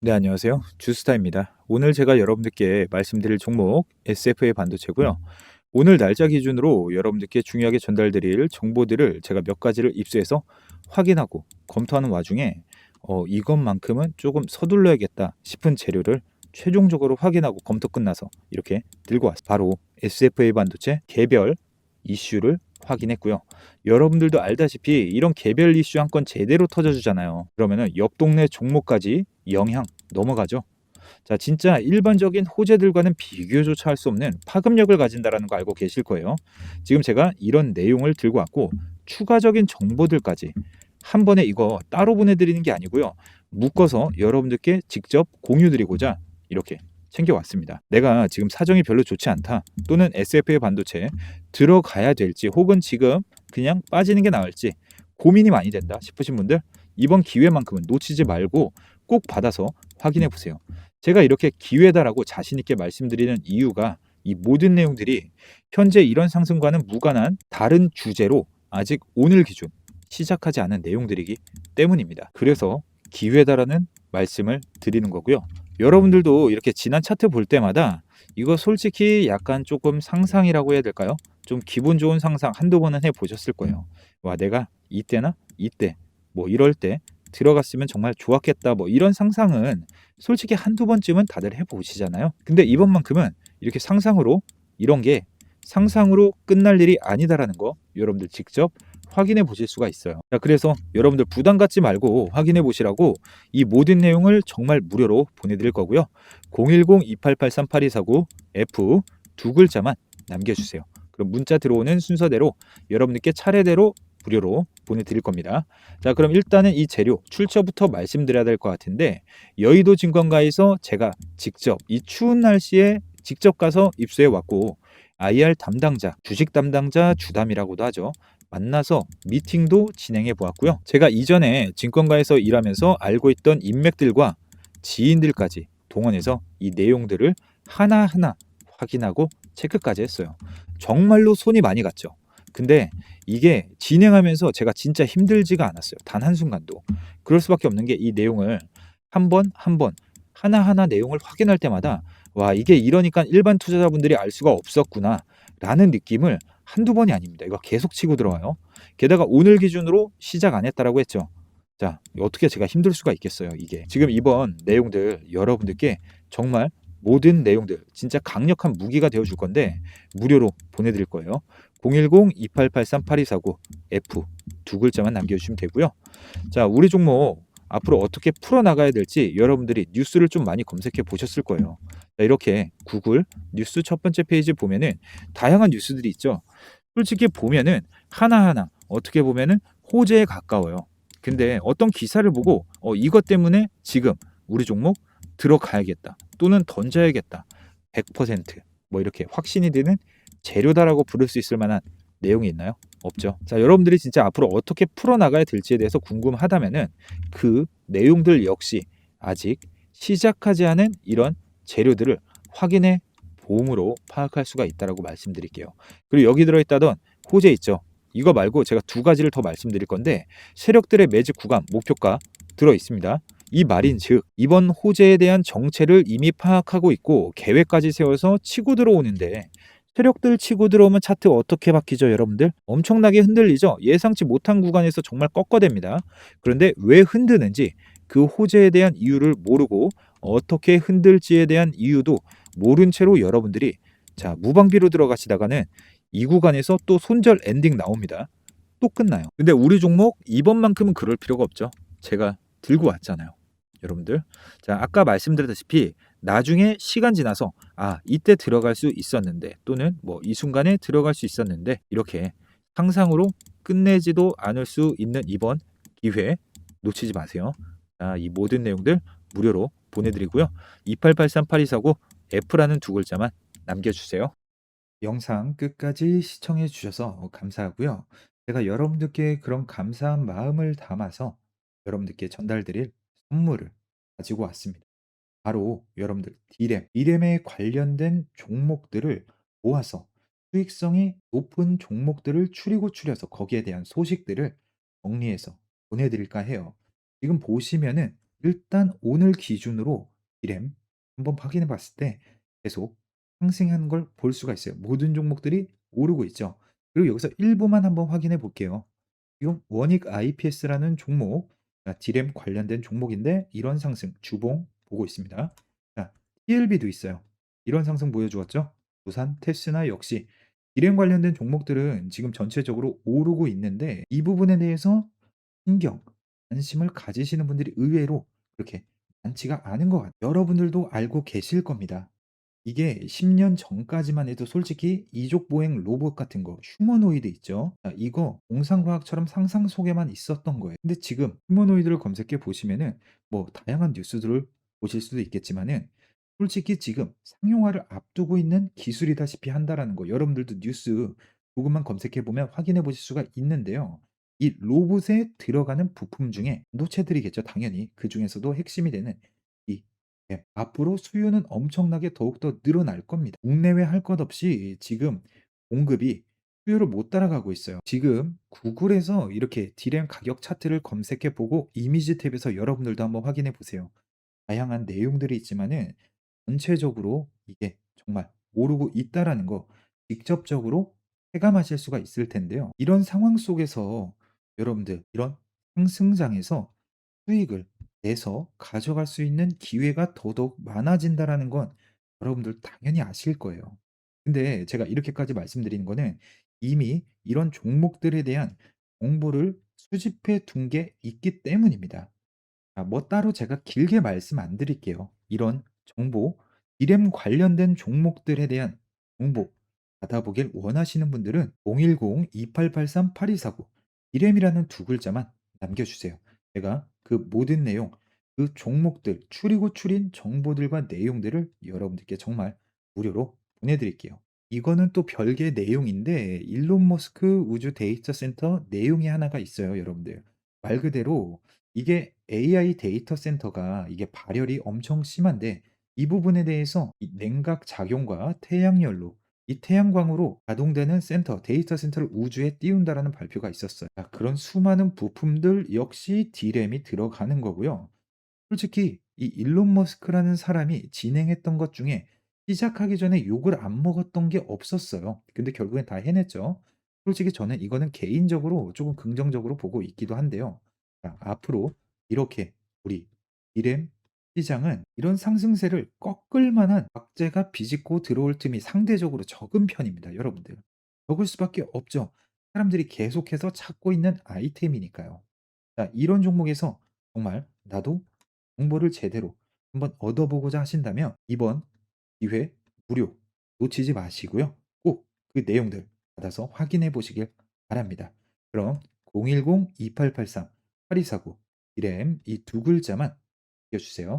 네, 안녕하세요. 주스타입니다. 오늘 제가 여러분들께 말씀드릴 종목 SFA 반도체고요. 오늘 날짜 기준으로 여러분들께 중요하게 전달드릴 정보들을 제가 몇 가지를 입수해서 확인하고 검토하는 와중에 어, 이것만큼은 조금 서둘러야겠다 싶은 재료를 최종적으로 확인하고 검토 끝나서 이렇게 들고 왔어요. 바로 SFA 반도체 개별 이슈를 확인했고요. 여러분들도 알다시피 이런 개별 이슈 한 건 제대로 터져주잖아요. 그러면은 옆 동네 종목까지 영향 넘어가죠. 자, 진짜 일반적인 호재들과는 비교조차 할 수 없는 파급력을 가진다라는 거 알고 계실 거예요. 지금 제가 이런 내용을 들고 왔고 추가적인 정보들까지 한 번에 이거 따로 보내드리는 게 아니고요. 묶어서 여러분들께 직접 공유드리고자 이렇게 챙겨왔습니다. 내가 지금 사정이 별로 좋지 않다 또는 SFA 반도체 들어가야 될지 혹은 지금 그냥 빠지는 게 나을지 고민이 많이 된다 싶으신 분들 이번 기회만큼은 놓치지 말고 꼭 받아서 확인해 보세요. 제가 이렇게 기회다라고 자신 있게 말씀드리는 이유가 이 모든 내용들이 현재 이런 상승과는 무관한 다른 주제로 아직 오늘 기준 시작하지 않은 내용들이기 때문입니다. 그래서 기회다라는 말씀을 드리는 거고요. 여러분들도 이렇게 지난 차트 볼 때마다 이거 솔직히 약간 조금 상상이라고 해야 될까요? 좀 기분 좋은 상상 한두 번은 해 보셨을 거예요. 와, 내가 이때나 이때 뭐 이럴 때 들어갔으면 정말 좋았겠다 뭐 이런 상상은 솔직히 한두 번쯤은 다들 해 보시잖아요. 근데 이번만큼은 이렇게 상상으로 이런 게 상상으로 끝날 일이 아니다라는 거 여러분들 직접 확인해 보실 수가 있어요. 자, 그래서 여러분들 부담 갖지 말고 확인해 보시라고 이 모든 내용을 정말 무료로 보내드릴 거고요. 010-2883-8249 F 두 글자만 남겨주세요. 그럼 문자 들어오는 순서대로 여러분들께 차례대로 무료로 보내드릴 겁니다. 자, 그럼 일단은 이 재료 출처부터 말씀드려야 될 것 같은데 여의도 증권가에서 제가 직접 이 추운 날씨에 직접 가서 입수해 왔고 IR 담당자, 주식 담당자 주담이라고도 하죠. 만나서 미팅도 진행해 보았고요. 제가 이전에 증권가에서 일하면서 알고 있던 인맥들과 지인들까지 동원해서 이 내용들을 하나하나 확인하고 체크까지 했어요. 정말로 손이 많이 갔죠. 근데 이게 진행하면서 제가 진짜 힘들지가 않았어요. 단 한순간도. 그럴 수밖에 없는 게 이 내용을 한 번 한 번 하나하나 내용을 확인할 때마다 와, 이게 이러니까 일반 투자자분들이 알 수가 없었구나 라는 느낌을 한두 번이 아닙니다. 이거 계속 치고 들어와요. 게다가 오늘 기준으로 시작 안 했다라고 했죠. 자, 어떻게 제가 힘들 수가 있겠어요, 이게. 지금 이번 내용들 여러분들께 정말 모든 내용들 진짜 강력한 무기가 되어 줄 건데 무료로 보내 드릴 거예요. 010-2883-8249 F 두 글자만 남겨 주시면 되고요. 자, 우리 종목 앞으로 어떻게 풀어 나가야 될지 여러분들이 뉴스를 좀 많이 검색해 보셨을 거예요. 자, 이렇게 구글 뉴스 첫 번째 페이지 보면은 다양한 뉴스들이 있죠. 솔직히 보면은 하나하나 어떻게 보면은 호재에 가까워요. 근데 어떤 기사를 보고 어, 이것 때문에 지금 우리 종목 들어가야겠다 또는 던져야겠다 100%뭐 이렇게 확신이 드는 재료다라고 부를 수 있을 만한 내용이 있나요? 없죠. 자, 여러분들이 진짜 앞으로 어떻게 풀어나가야 될지에 대해서 궁금하다면은 그 내용들 역시 아직 시작하지 않은 이런 재료들을 확인해 보험으로 파악할 수가 있다라고 말씀드릴게요. 그리고 여기 들어있다던 호재 있죠. 이거 말고 제가 두 가지를 더 말씀드릴 건데 세력들의 매직 구간 목표가 들어 있습니다. 이 말인 즉 이번 호재에 대한 정체를 이미 파악하고 있고 계획까지 세워서 치고 들어오는데 세력들 치고 들어오면 차트 어떻게 바뀌죠, 여러분들? 엄청나게 흔들리죠. 예상치 못한 구간에서 정말 꺾어댑니다. 그런데 왜 흔드는지 그 호재에 대한 이유를 모르고 어떻게 흔들지에 대한 이유도 모른 채로 여러분들이 자 무방비로 들어가시다가는 이 구간에서 또 손절 엔딩 나옵니다. 또 끝나요. 근데 우리 종목 이번만큼은 그럴 필요가 없죠. 제가 들고 왔잖아요. 여러분들. 자, 아까 말씀드렸다시피 나중에 시간 지나서 아, 이때 들어갈 수 있었는데 또는 뭐 이 순간에 들어갈 수 있었는데 이렇게 상상으로 끝내지도 않을 수 있는 이번 기회 놓치지 마세요. 자, 이 모든 내용들 무료로 보내드리고요. 28838249 F라는 두 글자만 남겨주세요. 영상 끝까지 시청해 주셔서 감사하고요. 제가 여러분들께 그런 감사한 마음을 담아서 여러분들께 전달드릴 선물을 가지고 왔습니다. 바로 여러분들 디램, 디램에 관련된 종목들을 모아서 수익성이 높은 종목들을 추리고 추려서 거기에 대한 소식들을 정리해서 보내드릴까 해요. 지금 보시면은 일단 오늘 기준으로 D램 한번 확인해 봤을 때 계속 상승하는 걸 볼 수가 있어요. 모든 종목들이 오르고 있죠. 그리고 여기서 일부만 한번 확인해 볼게요. 지금 원익 IPS라는 종목, 자, D램 관련된 종목인데 이런 상승 주봉 보고 있습니다. 자, TLB도 있어요. 이런 상승 보여주었죠. 부산 테스나 역시 D램 관련된 종목들은 지금 전체적으로 오르고 있는데 이 부분에 대해서 신경, 관심을 가지시는 분들이 의외로 그렇게 많지가 않은 것 같아요. 여러분들도 알고 계실 겁니다. 이게 10년 전까지만 해도 솔직히 이족 보행 로봇 같은 거 휴머노이드 있죠. 아, 이거 공상과학처럼 상상 속에만 있었던 거예요. 근데 지금 휴머노이드를 검색해 보시면은 뭐 다양한 뉴스들을 보실 수도 있겠지만은 솔직히 지금 상용화를 앞두고 있는 기술이다시피 한다라는 거 여러분들도 뉴스 조금만 검색해 보면 확인해 보실 수가 있는데요. 이 로봇에 들어가는 부품 중에 반도체들이겠죠, 당연히. 그 중에서도 핵심이 되는 이 예. 앞으로 수요는 엄청나게 더욱더 늘어날 겁니다. 국내외 할 것 없이 지금 공급이 수요를 못 따라가고 있어요. 지금 구글에서 이렇게 D램 가격 차트를 검색해 보고 이미지 탭에서 여러분들도 한번 확인해 보세요. 다양한 내용들이 있지만은 전체적으로 이게 정말 오르고 있다라는 거 직접적으로 체감하실 수가 있을 텐데요. 이런 상황 속에서 여러분들 이런 상승장에서 수익을 내서 가져갈 수 있는 기회가 더더욱 많아진다라는 건 여러분들 당연히 아실 거예요. 근데 제가 이렇게까지 말씀드리는 거는 이미 이런 종목들에 대한 정보를 수집해 둔 게 있기 때문입니다. 아 뭐 따로 제가 길게 말씀 안 드릴게요. 이런 정보, 이렘 관련된 종목들에 대한 정보 받아보길 원하시는 분들은 010-2883-8249 이렘이라는 두 글자만 남겨주세요. 제가 그 모든 내용, 그 종목들, 추리고 추린 정보들과 내용들을 여러분들께 정말 무료로 보내드릴게요. 이거는 또 별개의 내용인데 일론 머스크 우주 데이터 센터 내용이 하나가 있어요, 여러분들. 말 그대로 이게 AI 데이터 센터가 이게 발열이 엄청 심한데 이 부분에 대해서 이 냉각 작용과 태양열로 이 태양광으로 가동되는 센터, 데이터 센터를 우주에 띄운다라는 발표가 있었어요. 자, 그런 수많은 부품들 역시 D램이 들어가는 거고요. 솔직히 이 일론 머스크라는 사람이 진행했던 것 중에 시작하기 전에 욕을 안 먹었던 게 없었어요. 근데 결국엔 다 해냈죠. 솔직히 저는 이거는 개인적으로 조금 긍정적으로 보고 있기도 한데요. 자, 앞으로 이렇게 우리 이렘 시장은 이런 상승세를 꺾을 만한 악재가 비집고 들어올 틈이 상대적으로 적은 편입니다, 여러분들. 적을 수밖에 없죠. 사람들이 계속해서 찾고 있는 아이템이니까요. 자, 이런 종목에서 정말 나도 정보를 제대로 한번 얻어보고자 하신다면 이번 기회 무료 놓치지 마시고요. 꼭 그 내용들 받아서 확인해 보시길 바랍니다. 그럼 010-2883-8249 이렘 이 두 글자만 남겨주세요.